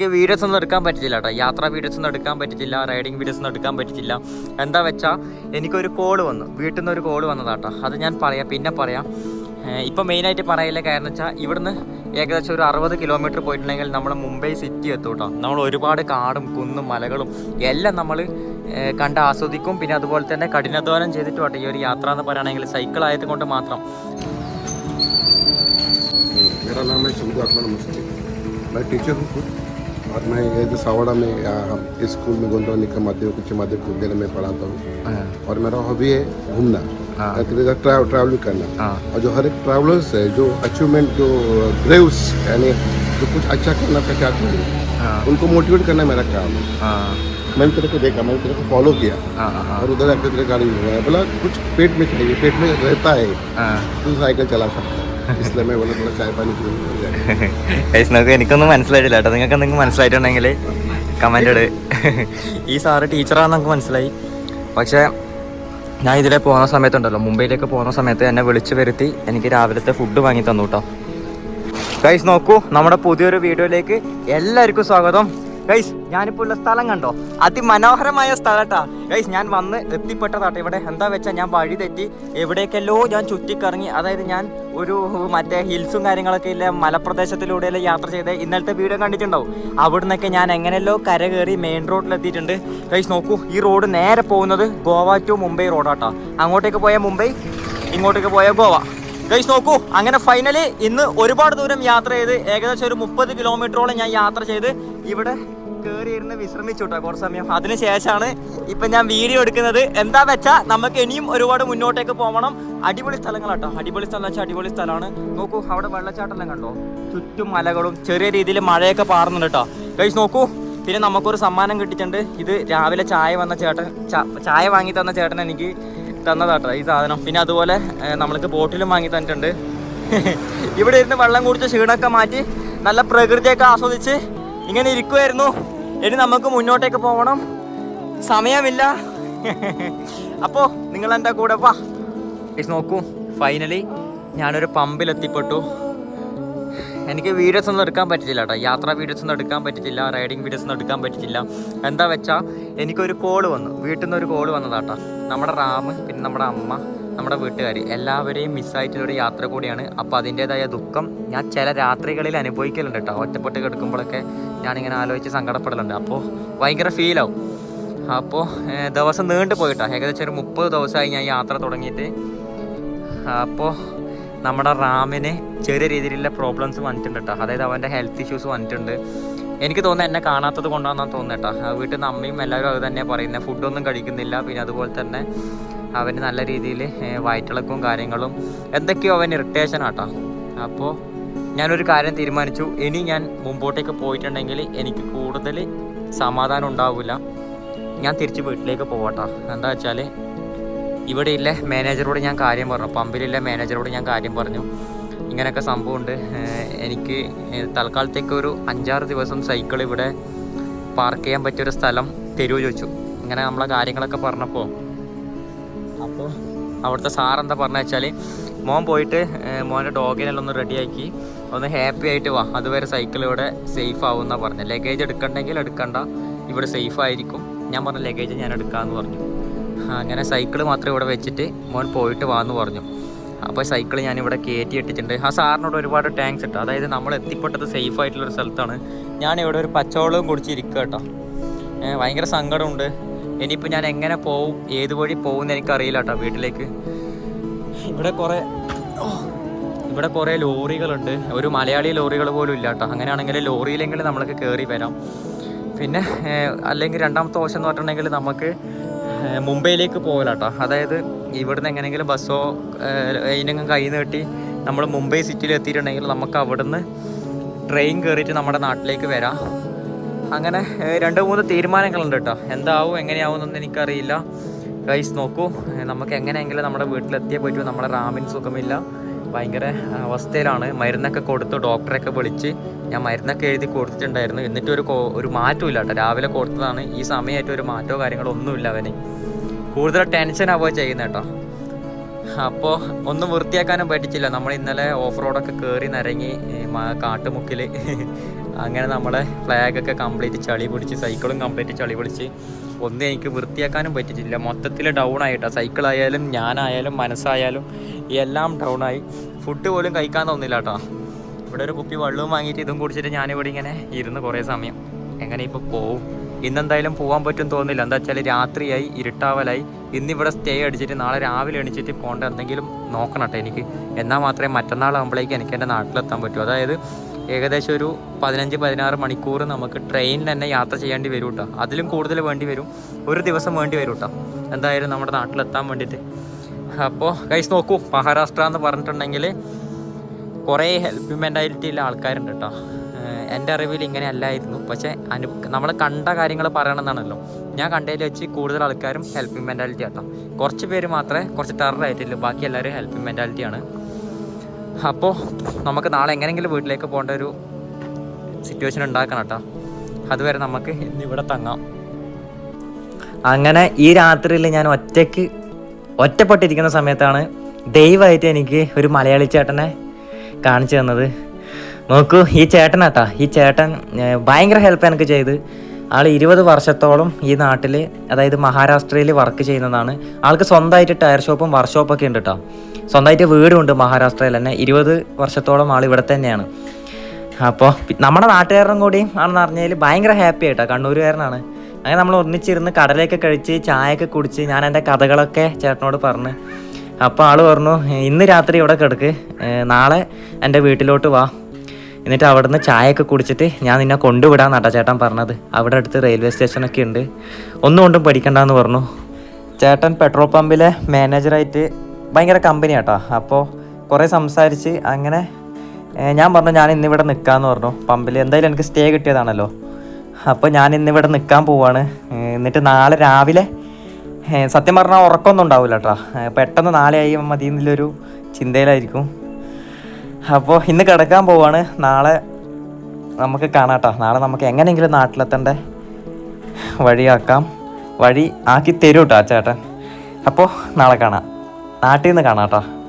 എനിക്ക് വീഡിയോസ് ഒന്നും എടുക്കാൻ പറ്റില്ല കേട്ടോ യാത്രാ വീഡിയോസ് ഒന്നും എടുക്കാൻ പറ്റില്ല റൈഡിങ് വീഡിയോസ് ഒന്നും എടുക്കാൻ പറ്റില്ല എന്താ വെച്ചാൽ എനിക്കൊരു കോള് വന്നു വീട്ടിൽ നിന്ന് ഒരു കോള് വന്നതാട്ടോ അത് ഞാൻ പറയാം പിന്നെ പറയാം ഏഹ് ഇപ്പം മെയിനായിട്ട് പറയില്ല കാരണം വെച്ചാൽ ഇവിടുന്ന് ഏകദേശം ഒരു അറുപത് കിലോമീറ്റർ പോയിട്ടുണ്ടെങ്കിൽ നമ്മൾ മുംബൈ സിറ്റി എത്തും കേട്ടോ നമ്മൾ ഒരുപാട് കാടും കുന്നും മലകളും എല്ലാം നമ്മൾ കണ്ട് ആസ്വദിക്കും പിന്നെ അതുപോലെ തന്നെ കഠിനാധ്വാനം ചെയ്തിട്ട് വേട്ടെ ഈ ഒരു യാത്ര എന്ന് പറയുകയാണെങ്കിൽ സൈക്കിൾ ആയത് കൊണ്ട് മാത്രം मेरा नाम है शंभू अकबर नमस्ते मैं टीचर हूँ खुद और मैं ये सावड़ा में स्कूल में गोंडवानी का माध्यम कुछ माध्यम विद्यालय में पढ़ाता हूँ। और मेरा हॉबी है घूमना। हाँ। ट्रैवल ट्रैवलिंग करना। हाँ। और जो हर एक ट्रैवलर्स है जो अचीवमेंट जो ब्रेव्स यानी जो कुछ अच्छा करना का चाहते हैं हाँ। उनको मोटिवेट करना मेरा काम है। हाँ। मैंने तेरे को देखा मैंने तेरे को फॉलो किया। हाँ हाँ और उधर जाकर तेरे गाड़ी बोला कुछ पेट में चाहिए पेट में रहता है। हाँ। तो साइकिल चला सकता है। വൈഷ്ണവ് എനിക്കൊന്നും മനസ്സിലായിട്ടില്ല കേട്ടോ. നിങ്ങൾക്ക് എന്തെങ്കിലും മനസ്സിലായിട്ടുണ്ടെങ്കിൽ കമന്റഡ് ഈ സാറ് ടീച്ചറാണെന്ന് നമുക്ക് മനസ്സിലായി. പക്ഷേ ഞാൻ ഇതിലെ പോകുന്ന സമയത്തുണ്ടല്ലോ. മുംബൈയിലേക്ക് പോകുന്ന സമയത്ത് എന്നെ വിളിച്ചു വരുത്തി എനിക്ക് രാവിലത്തെ ഫുഡ് വാങ്ങി തന്നു കേട്ടോ ഗൈസ് നോക്കൂ. നമ്മുടെ പുതിയൊരു വീഡിയോയിലേക്ക് എല്ലാവർക്കും സ്വാഗതം. ഗൈസ് ഞാനിപ്പോൾ ഉള്ള സ്ഥലം കണ്ടോ? അതിമനോഹരമായ സ്ഥലട്ടാ. ഗൈസ് ഞാൻ വന്ന് എത്തിപ്പെട്ടതാട്ടോ. ഇവിടെ എന്താ വെച്ചാൽ ഞാൻ വഴി തെറ്റി എവിടേക്കെല്ലോ ഞാൻ ചുറ്റിക്കറങ്ങി. അതായത് ഞാൻ ഒരു മറ്റേ ഹിൽസും കാര്യങ്ങളൊക്കെ ഇല്ല മലപ്രദേശത്തിലൂടെയെല്ലാം യാത്ര ചെയ്ത്? ഇന്നലത്തെ വീഡിയോ കണ്ടിട്ടുണ്ടാവും. അവിടെ നിന്നൊക്കെ ഞാൻ എങ്ങനെയല്ലോ കര കയറി മെയിൻ റോഡിലെത്തിയിട്ടുണ്ട് കൈസ് നോക്കൂ ഈ റോഡ് നേരെ പോകുന്നത് ഗോവ ടു മുംബൈ റോഡാട്ടോ അങ്ങോട്ടേക്ക് പോയാൽ മുംബൈ ഇങ്ങോട്ടേക്ക് പോയാൽ ഗോവ. ഗൈസ് നോക്കൂ അങ്ങനെ ഫൈനലി ഇന്ന് ഒരുപാട് ദൂരം യാത്ര ചെയ്ത് ഏകദേശം ഒരു മുപ്പത് കിലോമീറ്ററോളം ഞാൻ യാത്ര ചെയ്ത് ഇവിടെ കയറി ഇരുന്ന് വിശ്രമിച്ചു കേട്ടോ കുറച്ച് സമയം. അതിനുശേഷമാണ് ഇപ്പൊ ഞാൻ വീഡിയോ എടുക്കുന്നത്. എന്താ വെച്ചാൽ നമുക്ക് ഇനിയും ഒരുപാട് മുന്നോട്ടേക്ക് പോകണം അടിപൊളി സ്ഥലങ്ങളാട്ടോ. അടിപൊളി സ്ഥലം വെച്ചാൽ അടിപൊളി സ്ഥലമാണ്. നോക്കൂ അവിടെ വെള്ളച്ചാട്ടം കണ്ടോ? ചുറ്റും മലകളും ചെറിയ രീതിയിൽ മഴയൊക്കെ പാറുന്നുണ്ട് കേട്ടോ. കഴിച്ച് നോക്കൂ. പിന്നെ നമുക്കൊരു സമ്മാനം കിട്ടിയിട്ടുണ്ട്. ഇത് രാവിലെ ചായ വന്ന ചേട്ടൻ ചായ വാങ്ങി തന്ന ചേട്ടൻ എനിക്ക് തന്നതാട്ടോ ഈ സാധനം. പിന്നെ അതുപോലെ നമ്മൾക്ക് ബോട്ടിലും വാങ്ങി തന്നിട്ടുണ്ട്. ഇവിടെ ഇരുന്ന് വെള്ളം കുടിച്ച് ക്ഷീണമൊക്കെ മാറ്റി നല്ല പ്രകൃതിയൊക്കെ ആസ്വദിച്ച് ഇങ്ങനെ ഇരിക്കുമായിരുന്നു ഇനി നമുക്ക് മുന്നോട്ടേക്ക് പോകണം. സമയമില്ല. അപ്പോ നിങ്ങൾ എന്താ കൂടെ വാ. നോക്കൂ. ഫൈനലി ഞാനൊരു പമ്പിൽ എത്തിപ്പെട്ടു എനിക്ക് വീഡിയോസ് ഒന്നും എടുക്കാൻ പറ്റില്ല കേട്ടോ യാത്രാ വീഡിയോസ് ഒന്നും എടുക്കാൻ പറ്റില്ല റൈഡിങ് വീഡിയോസ് ഒന്നും എടുക്കാൻ പറ്റില്ല എന്താ വെച്ചാൽ എനിക്കൊരു കോൾ വന്നു. വീട്ടിൽ നിന്ന് ഒരു കോൾ വന്നതാട്ടോ നമ്മുടെ റാം പിന്നെ നമ്മുടെ അമ്മ നമ്മുടെ വീട്ടുകാർ എല്ലാവരെയും മിസ്സായിട്ടുള്ളൊരു യാത്ര കൂടിയാണ്. അപ്പോൾ അതിന്റേതായ ദുഃഖം ഞാൻ ചില രാത്രികളിൽ അനുഭവിക്കലുണ്ട് കേട്ടോ. ഒറ്റപ്പെട്ട് കിടക്കുമ്പോഴൊക്കെ ഞാനിങ്ങനെ ആലോചിച്ച് സങ്കടപ്പെടലുണ്ട്. അപ്പോൾ ഭയങ്കര ഫീലാവും അപ്പോൾ ദിവസം നീണ്ടു പോയിട്ടോ. ഏകദേശം ഒരു മുപ്പത് ദിവസമായി ഞാൻ യാത്ര തുടങ്ങിയിട്ട്. അപ്പോൾ നമ്മുടെ റാമിന് ചെറിയ രീതിയിലുള്ള പ്രോബ്ലംസ് വന്നിട്ടുണ്ട് കേട്ടോ. അതായത് അവന്റെ ഹെൽത്ത് ഇഷ്യൂസ് വന്നിട്ടുണ്ട്. എനിക്ക് തോന്നുന്നത് എന്നെ കാണാത്തത് കൊണ്ടാണെന്നാണ് തോന്നുന്നത് കേട്ടോ. വീട്ടിൽ നിന്ന് അമ്മയും എല്ലാവരും അത് തന്നെ പറയുന്നത് ഫുഡൊന്നും കഴിക്കുന്നില്ല. പിന്നെ അതുപോലെ തന്നെ അവന് നല്ല രീതിയിൽ വയറ്റിളക്കും കാര്യങ്ങളും എന്തൊക്കെയോ അവൻ ഇറിറ്റേഷൻ ആട്ടോ. അപ്പോൾ ഞാനൊരു കാര്യം തീരുമാനിച്ചു. ഇനി ഞാൻ മുമ്പോട്ടേക്ക് പോയിട്ടുണ്ടെങ്കിൽ എനിക്ക് കൂടുതൽ സമാധാനം ഉണ്ടാവില്ല ഞാൻ തിരിച്ച് വീട്ടിലേക്ക് പോകട്ടെ എന്താ വെച്ചാൽ ഇവിടെയില്ലേ മാനേജറോട് ഞാൻ കാര്യം പറഞ്ഞു. പമ്പിലുള്ള മാനേജറോട് ഞാൻ കാര്യം പറഞ്ഞു. ഇങ്ങനെയൊക്കെ സംഭവമുണ്ട്. എനിക്ക് തൽക്കാലത്തേക്ക് ഒരു അഞ്ചാറ് ദിവസം സൈക്കിൾ ഇവിടെ പാർക്ക് ചെയ്യാൻ പറ്റിയൊരു സ്ഥലം തരുമോ ചോദിച്ചു. ഇങ്ങനെ നമ്മളെ കാര്യങ്ങളൊക്കെ പറഞ്ഞപ്പോൾ അപ്പോൾ അവിടുത്തെ സാർ എന്താ പറഞ്ഞു വെച്ചാൽ മോൻ പോയിട്ട് മോന്റെ ഡോഗിനെല്ലാം ഒന്ന് റെഡിയാക്കി ഒന്ന് ഹാപ്പി ആയിട്ട് വാ. അതുവരെ സൈക്കിൾ ഇവിടെ സേഫ് ആവും എന്നാണ് പറഞ്ഞത്. ലഗേജ് എടുക്കണ്ടെങ്കിൽ എടുക്കണ്ട. ഇവിടെ സേഫ് ആയിരിക്കും. ഞാൻ പറഞ്ഞ ലഗേജ് ഞാൻ എടുക്കാമെന്ന് പറഞ്ഞു. അങ്ങനെ സൈക്കിൾ മാത്രം ഇവിടെ വെച്ചിട്ട് മോൻ പോയിട്ട് വാ എന്ന് പറഞ്ഞു. അപ്പോൾ സൈക്കിൾ ഞാൻ ഇവിടെ കയറ്റി ഇട്ടിട്ടുണ്ട്. ആ സാറിനോട് ഒരുപാട് ടാങ്ക്സ് ഇട്ടു അതായത് നമ്മൾ എത്തിപ്പെട്ടത് സേഫ് ആയിട്ടുള്ളൊരു സ്ഥലത്താണ്. ഞാൻ ഇവിടെ ഒരു പച്ചവെള്ളവും കുടിച്ചിരിക്കുക കേട്ടോ ഭയങ്കര സങ്കടമുണ്ട്. ഇനിയിപ്പോൾ ഞാൻ എങ്ങനെ പോവും? ഏത് വഴി പോകും എന്ന് എനിക്കറിയില്ല കേട്ടോ വീട്ടിലേക്ക്. ഇവിടെ കുറേ ഇവിടെ കുറേ ലോറികളുണ്ട്. ഒരു മലയാളി ലോറികൾ പോലും ഇല്ല കേട്ടോ അങ്ങനെയാണെങ്കിൽ ലോറിയിലെങ്കിലും നമ്മൾക്ക് കയറി വരാം. പിന്നെ അല്ലെങ്കിൽ രണ്ടാമത്തെ ഓപ്ഷൻ എന്ന് പറഞ്ഞിട്ടുണ്ടെങ്കിൽ നമുക്ക് മുംബൈയിലേക്ക് പോകലാട്ടോ. അതായത് ഇവിടുന്ന് എങ്ങനെയെങ്കിലും ബസ്സോ അതിനെങ്കിലും കൈ നീട്ടി നമ്മൾ മുംബൈ സിറ്റിയിൽ എത്തിയിട്ടുണ്ടെങ്കിൽ നമുക്ക് അവിടുന്ന് ട്രെയിൻ കയറിയിട്ട് നമ്മുടെ നാട്ടിലേക്ക് വരാം. അങ്ങനെ രണ്ട് മൂന്ന് തീരുമാനങ്ങളുണ്ട് കേട്ടോ. എന്താവും എങ്ങനെയാവും എന്നൊന്നും എനിക്കറിയില്ല. ഗൈസ് നോക്കൂ. നമുക്ക് എങ്ങനെയെങ്കിലും നമ്മുടെ വീട്ടിലെത്തിയേ പറ്റൂ. നമ്മുടെ റാമിന് സുഖമില്ല. ഭയങ്കര അവസ്ഥയിലാണ്. മരുന്നൊക്കെ കൊടുത്ത് ഡോക്ടറെയൊക്കെ വിളിച്ച് ഞാൻ മരുന്നൊക്കെ എഴുതി കൊടുത്തിട്ടുണ്ടായിരുന്നു. എന്നിട്ട് ഒരു ഒരു മാറ്റവും ഇല്ല കേട്ടോ രാവിലെ കൊടുത്തതാണ്. ഈ സമയമായിട്ട് ഒരു മാറ്റമോ കാര്യങ്ങളോ ഒന്നുമില്ല അവന്. കൂടുതൽ ടെൻഷൻ ആവുക ചെയ്യുന്നത് കേട്ടോ. അപ്പോൾ ഒന്നും വൃത്തിയാക്കാനും പറ്റിച്ചില്ല. നമ്മൾ ഇന്നലെ ഓഫ് റോഡൊക്കെ കയറി നിരങ്ങി കാട്ടുമുക്കിൽ അങ്ങനെ നമ്മളെ ഫ്ലാഗൊക്കെ കംപ്ലീറ്റ് ചളി പിടിച്ച് സൈക്കിളും കംപ്ലീറ്റ് ചളി പിടിച്ച്. ഒന്നും എനിക്ക് വൃത്തിയാക്കാനും പറ്റിയിട്ടില്ല. മൊത്തത്തിൽ ഡൗൺ ആയിട്ടാണ് സൈക്കിളായാലും ഞാനായാലും മനസ്സായാലും എല്ലാം ഡൗൺ ആയി. ഫുഡ് പോലും കഴിക്കാൻ തോന്നില്ല കേട്ടോ ഇവിടെ ഒരു കുപ്പി വെള്ളവും വാങ്ങിയിട്ട് ഇതും കുടിച്ചിട്ട് ഞാനിവിടെ ഇങ്ങനെ ഇരുന്ന് കുറേ സമയം. എങ്ങനെ ഇപ്പോൾ പോവും? ഇന്നെന്തായാലും പോകാൻ പറ്റും തോന്നില്ല എന്താ വെച്ചാൽ രാത്രിയായി ഇരുട്ടാവലായി. ഇന്നിവിടെ സ്റ്റേ അടിച്ചിട്ട് നാളെ രാവിലെ എണീച്ചിട്ട് പോകേണ്ട എന്തെങ്കിലും നോക്കണം കേട്ടോ എനിക്ക്. എന്നാൽ മാത്രമേ മറ്റന്നാളാകുമ്പോഴേക്കും എനിക്ക് എന്റെ നാട്ടിലെത്താൻ പറ്റൂ. അതായത് ഏകദേശം ഒരു പതിനഞ്ച് പതിനാറ് മണിക്കൂർ നമുക്ക് ട്രെയിനിൽ തന്നെ യാത്ര ചെയ്യേണ്ടി വരും കേട്ടോ. അതിലും കൂടുതൽ വേണ്ടി വരും. ഒരു ദിവസം വേണ്ടി വരും കേട്ടോ. എന്തായാലും നമ്മുടെ നാട്ടിലെത്താൻ വേണ്ടിയിട്ട്. അപ്പോൾ കൈസ് നോക്കൂ. മഹാരാഷ്ട്ര എന്ന് പറഞ്ഞിട്ടുണ്ടെങ്കിൽ കുറേ ഹെൽപ്പ് മെന്റാലിറ്റിയുള്ള ആൾക്കാരുണ്ട് കേട്ടോ. എന്റെ അറിവിൽ ഇങ്ങനെ അല്ലായിരുന്നു പക്ഷേ അനു നമ്മൾ കണ്ട കാര്യങ്ങൾ പറയണമെന്നാണല്ലോ. ഞാൻ കണ്ടതിൽ വെച്ച് കൂടുതൽ ആൾക്കാരും ഹെൽപ്പിംഗ് മെന്റാലിറ്റി ആട്ടോ. കുറച്ച് പേര് മാത്രമേ കുറച്ച് ടെററായിട്ടില്ല ബാക്കി എല്ലാവരും ഹെൽപ്പിംഗ് മെന്റാലിറ്റിയാണ് അപ്പോൾ നമുക്ക് നാളെ എങ്ങനെയെങ്കിലും വീട്ടിലേക്ക് പോകേണ്ട ഒരു സിറ്റുവേഷൻ ഉണ്ടാക്കണം കേട്ടോ അതുവരെ നമുക്ക് ഇന്നിവിടെ തങ്ങാം. അങ്ങനെ ഈ രാത്രിയിൽ ഞാൻ ഒറ്റയ്ക്ക് ഒറ്റപ്പെട്ടിരിക്കുന്ന സമയത്താണ് ദയവായിട്ട് എനിക്ക് ഒരു മലയാളി ചേട്ടനെ കാണിച്ചു തന്നത്. നോക്കൂ ഈ ചേട്ടനാട്ടാ ഈ ചേട്ടൻ ഭയങ്കര ഹെൽപ്പ് എനിക്ക് ചെയ്ത്. ആൾ ഇരുപത് വർഷത്തോളം ഈ നാട്ടിൽ അതായത് മഹാരാഷ്ട്രയിൽ വർക്ക് ചെയ്യുന്നതാണ്. ആൾക്ക് സ്വന്തമായിട്ട് ടയർ ഷോപ്പും വർക്ക് ഷോപ്പൊക്കെ ഉണ്ട് കേട്ടോ സ്വന്തമായിട്ട് വീടുണ്ട് മഹാരാഷ്ട്രയിൽ തന്നെ. ഇരുപത് വർഷത്തോളം ആൾ ഇവിടെ തന്നെയാണ്. അപ്പോൾ നമ്മുടെ നാട്ടുകാരനും കൂടി ആണെന്ന് പറഞ്ഞാൽ ഭയങ്കര ഹാപ്പി ആയിട്ടാണ് കണ്ണൂരുകാരനാണ്. അങ്ങനെ നമ്മൾ ഒന്നിച്ചിരുന്ന് കടലയൊക്കെ കഴിച്ച് ചായയൊക്കെ കുടിച്ച് ഞാൻ എന്റെ കഥകളൊക്കെ ചേട്ടനോട് പറഞ്ഞു. അപ്പോൾ ആൾ പറഞ്ഞു ഇന്ന് രാത്രി ഇവിടെ കിടക്ക്. നാളെ എന്റെ വീട്ടിലോട്ട് വാ. എന്നിട്ട് അവിടുന്ന് ചായയൊക്കെ കുടിച്ചിട്ട് ഞാൻ നിന്നെ കൊണ്ടുവിടാന്നാട്ടാ ചേട്ടൻ പറഞ്ഞത്. അവിടെ അടുത്ത് റെയിൽവേ സ്റ്റേഷനൊക്കെ ഉണ്ട്. ഒന്നും കൊണ്ടും പഠിക്കണ്ടെന്ന് പറഞ്ഞു. ചേട്ടൻ പെട്രോൾ പമ്പിലെ മാനേജറായിട്ട് ഭയങ്കര കമ്പനി ആട്ടോ. അപ്പോൾ കുറേ സംസാരിച്ച് അങ്ങനെ ഞാൻ പറഞ്ഞു ഞാൻ ഇന്നിവിടെ നിൽക്കാമെന്ന് പറഞ്ഞു. പമ്പിൽ എന്തായാലും എനിക്ക് സ്റ്റേ കിട്ടിയതാണല്ലോ. അപ്പോൾ ഞാൻ ഇന്നിവിടെ നിൽക്കാൻ പോവാണ്. എന്നിട്ട് നാളെ രാവിലെ സത്യം പറഞ്ഞാൽ ഉറക്കമൊന്നും ഉണ്ടാവില്ല കേട്ടോ പെട്ടെന്ന് നാളെ ആയി മതി എന്നുള്ളൊരു ചിന്തയിലായിരിക്കും. അപ്പോൾ ഇന്ന് കിടക്കാൻ പോവാണ്. നാളെ നമുക്ക് കാണാട്ടോ. നാളെ നമുക്ക് എങ്ങനെയെങ്കിലും നാട്ടിലെത്തേണ്ട വഴിയാക്കാം. വഴി ആക്കി തരൂ കേട്ടോ ചേട്ടൻ. അപ്പോൾ നാളെ കാണാം. നാട്ടിൽ നിന്ന് കാണാം കേട്ടോ.